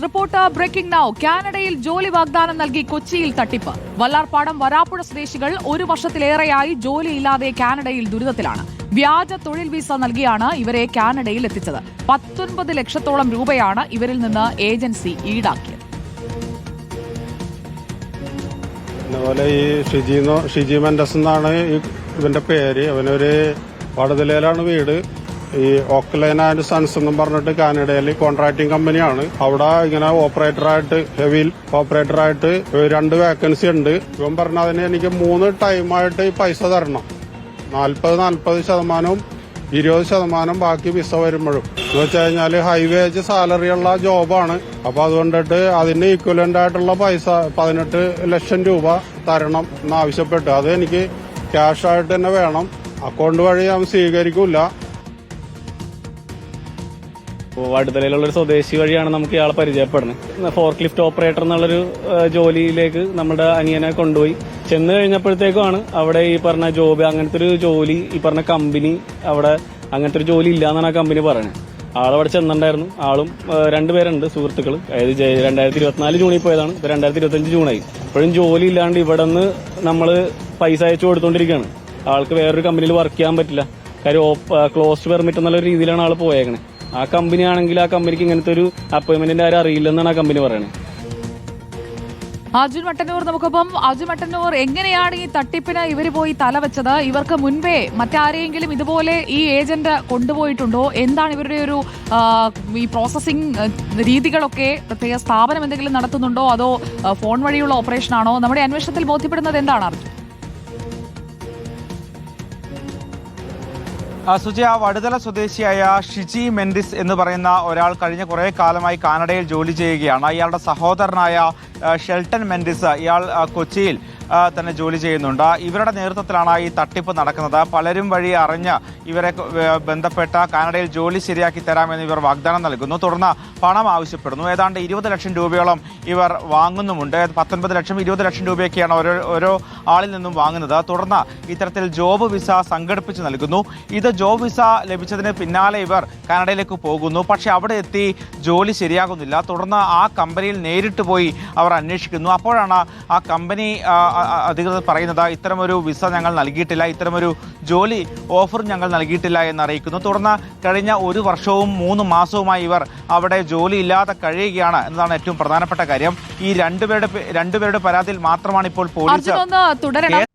Yes report breaking now കാനഡയിൽ ജോലി വാഗ്ദാനം നൽകി കൊച്ചിയിൽ തട്ടിപ്പ്. വല്ലാർപാടം വരാപ്പുഴ സ്വദേശികൾ ഒരു വർഷത്തിലേറെയായി ജോലിയില്ലാതെ കാനഡയിൽ ദുരിതത്തിലാണ്. വ്യാജ തൊഴിൽ വിസ നൽകിയാണ് ഇവരെ കാനഡയിൽ എത്തിച്ചത്. പത്തൊൻപത് ലക്ഷത്തോളം രൂപയാണ് ഇവരിൽ നിന്ന് ഏജൻസി ഈടാക്കിയത്. അതുപോലെ ഈ ഷിജി ഷിജി മെൻഡസ് എന്നാണ് ഇവന്റെ പേര്. അവനൊരു വടതലയിലാണ് വീട്. ഈ ഓക്ലൈൻ ആൻഡ് സൺസ് എന്നും പറഞ്ഞിട്ട് കാനഡയിൽ കോൺട്രാക്ടിങ് കമ്പനിയാണ് അവിടെ ഇങ്ങനെ ഓപ്പറേറ്ററായിട്ട് ഹെവിൽ ഓപ്പറേറ്ററായിട്ട് രണ്ട് വേക്കൻസി ഉണ്ട്. ഇവൻ പറഞ്ഞ അതിന് എനിക്ക് മൂന്ന് ടൈമായിട്ട് പൈസ തരണം. നാൽപ്പത് നാൽപ്പത് ശതമാനവും ഇരുപത് ശതമാനം ബാക്കി വിസ വരുമ്പോഴും. എന്ന് വെച്ച് കഴിഞ്ഞാൽ ഹൈ വേജ് സാലറി ഉള്ള ജോബാണ് അപ്പൊ അതുകൊണ്ടിട്ട് അതിന് ഈക്വലന്റ് ആയിട്ടുള്ള പൈസ പതിനെട്ട് ലക്ഷം രൂപ തരണം എന്നാവശ്യപ്പെട്ടു. അത് എനിക്ക് ക്യാഷ് ആയിട്ട് തന്നെ വേണം. അക്കൗണ്ട് വഴി ഞാൻ സ്വീകരിക്കൂല. വടുതലയിലുള്ള ഒരു സ്വദേശി വഴിയാണ് നമുക്ക് ഇയാളെ പരിചയപ്പെടുന്നത്. ഫോർക്ക് ലിഫ്റ്റ് ഓപ്പറേറ്റർ എന്നുള്ളൊരു ജോലിയിലേക്ക് നമ്മുടെ അനിയനെ കൊണ്ടുപോയി. ചെന്ന് കഴിഞ്ഞപ്പോഴത്തേക്കുമാണ് അവിടെ ഈ പറഞ്ഞ ജോബ് അങ്ങനത്തെ ഒരു ജോലി ഈ പറഞ്ഞ കമ്പനി അവിടെ അങ്ങനത്തെ ഒരു ജോലി ഇല്ല എന്നാണ് ആ കമ്പനി പറയുന്നത് ആളവിടെ ചെന്നിട്ടുണ്ടായിരുന്നു. ആളും രണ്ടുപേരുണ്ട് സുഹൃത്തുക്കൾ അതായത് രണ്ടായിരത്തി ഇരുപത്തിനാല് ജൂണിൽ പോയതാണ്. ഇപ്പൊ രണ്ടായിരത്തി ഇരുപത്തഞ്ച് ജൂണായി ഇപ്പോഴും ജോലി ഇല്ലാണ്ട് ഇവിടെ നിന്ന് നമ്മൾ പൈസ അയച്ചു കൊടുത്തോണ്ടിരിക്കുകയാണ് ആൾക്ക് വേറൊരു കമ്പനിയിൽ വർക്ക് ചെയ്യാൻ പറ്റില്ല. കാര്യം ക്ലോസ്ഡ് പെർമിറ്റ് എന്നുള്ള രീതിയിലാണ് ആൾ പോയേക്കണേ. ആ കമ്പനി ആണെങ്കിൽ ആ കമ്പനിക്ക് ഇങ്ങനത്തെ ഒരു അപ്പോയിന്റ്മെന്റിന്റെ ആരും അറിയില്ലെന്നാണ് ആ കമ്പനി പറയുന്നത് അർജുൻ മട്ടന്നൂർ നമുക്കൊപ്പം. അർജുൻ മട്ടന്നൂർ എങ്ങനെയാണ് ഈ തട്ടിപ്പിന് ഇവർ പോയി തലവെച്ചത് ഇവർക്ക് മുൻപേ മറ്റാരെയെങ്കിലും ഇതുപോലെ ഈ ഏജന്റ് കൊണ്ടുപോയിട്ടുണ്ടോ? എന്താണ് ഇവരുടെ ഒരു ഈ പ്രോസസിംഗ് രീതികളൊക്കെ? പ്രത്യേക സ്ഥാപനം എന്തെങ്കിലും നടത്തുന്നുണ്ടോ? അതോ ഫോൺ വഴിയുള്ള ഓപ്പറേഷൻ ആണോ? നമ്മുടെ അന്വേഷണത്തിൽ ബോധ്യപ്പെടുന്നത് എന്താണ് അർജുൻ? സുജയ വടുതല സ്വദേശിയായ ഷിജി മെൻഡിസ് എന്ന് പറയുന്ന ഒരാൾ കഴിഞ്ഞ കുറേ കാലമായി കാനഡയിൽ ജോലി ചെയ്യുകയാണ്. ഇയാളുടെ സഹോദരനായ ഷെൽട്ടൺ മെൻഡിസ് ഇയാൾ കൊച്ചിയിൽ തന്നെ ജോലി ചെയ്യുന്നുണ്ട്. ഇവരുടെ നേതൃത്വത്തിലാണ് ഈ തട്ടിപ്പ് നടക്കുന്നത്. പലരും വഴി അറിഞ്ഞ് ഇവരെ ബന്ധപ്പെട്ട കാനഡയിൽ ജോലി ശരിയാക്കി തരാമെന്ന് ഇവർ വാഗ്ദാനം നൽകുന്നു. തുടർന്ന് പണം ആവശ്യപ്പെടുന്നു. ഏതാണ്ട് ഇരുപത് ലക്ഷം രൂപയോളം ഇവർ വാങ്ങുന്നുമുണ്ട്. പത്തൊൻപത് ലക്ഷം ഇരുപത് ലക്ഷം രൂപയൊക്കെയാണ് ഓരോ ഓരോ ആളിൽ നിന്നും വാങ്ങുന്നത്. തുടർന്ന് ഇത്തരത്തിൽ ജോബ് വിസ സംഘടിപ്പിച്ച് നൽകുന്നു. ഇത് ജോബ് വിസ ലഭിച്ചതിന് പിന്നാലെ ഇവർ കാനഡയിലേക്ക് പോകുന്നു. പക്ഷേ അവിടെ എത്തി ജോലി ശരിയാകുന്നില്ല. തുടർന്ന് ആ കമ്പനിയിൽ നേരിട്ട് പോയി അവർ അന്വേഷിക്കുന്നു. അപ്പോഴാണ് ആ കമ്പനി അധികൃതർ പറയുന്നത് ഇത്തരമൊരു വിസ ഞങ്ങൾ നൽകിയിട്ടില്ല ഇത്തരമൊരു ജോലി ഓഫർ ഞങ്ങൾ നൽകിയിട്ടില്ല എന്ന് അറിയിക്കുന്നു തുടർന്ന് കഴിഞ്ഞ ഒരു വർഷവും മൂന്ന് മാസവുമായി ഇവർ അവിടെ ജോലി ഇല്ലാതെ കഴിയുകയാണ് എന്നതാണ് ഏറ്റവും പ്രധാനപ്പെട്ട കാര്യം. ഈ രണ്ടുപേരുടെ രണ്ടുപേരുടെ പരാതിയിൽ മാത്രമാണ് ഇപ്പോൾ പോലീസ്